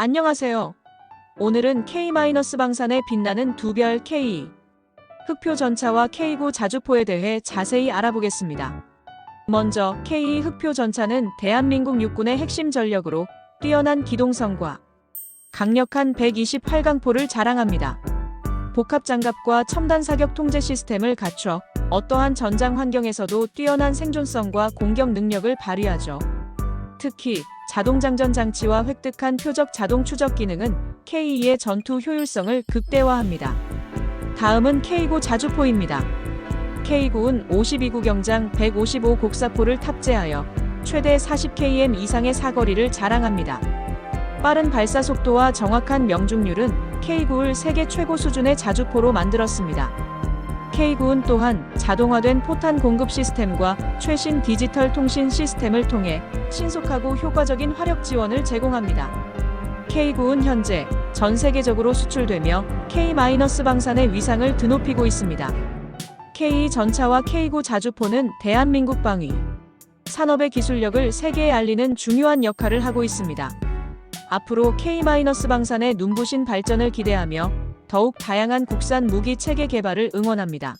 안녕하세요. 오늘은 K-방산의 빛나는 두 별 K 흑표 전차와 K9 자주포에 대해 자세히 알아보겠습니다. 먼저 K 흑표 전차는 대한민국 육군의 핵심 전력으로 뛰어난 기동성과 강력한 128강포를 자랑합니다. 복합 장갑과 첨단 사격 통제 시스템을 갖춰 어떠한 전장 환경에서도 뛰어난 생존성과 공격 능력을 발휘하죠. 특히 자동 장전 장치와 획득한 표적 자동 추적 기능은 K2의 전투 효율성을 극대화합니다. 다음은 K9 자주포입니다. K9은 52구 경장 155 곡사포를 탑재하여 최대 40km 이상의 사거리를 자랑합니다. 빠른 발사 속도와 정확한 명중률은 K9를 세계 최고 수준의 자주포로 만들었습니다. K9은 또한 자동화된 포탄 공급 시스템과 최신 디지털 통신 시스템을 통해 신속하고 효과적인 화력 지원을 제공합니다. K9은 현재 전 세계적으로 수출되며 K-방산의 위상을 드높이고 있습니다. K 전차와 K9 자주포는 대한민국 방위 산업의 기술력을 세계에 알리는 중요한 역할을 하고 있습니다. 앞으로 K-방산의 눈부신 발전을 기대하며 더욱 다양한 국산 무기 체계 개발을 응원합니다.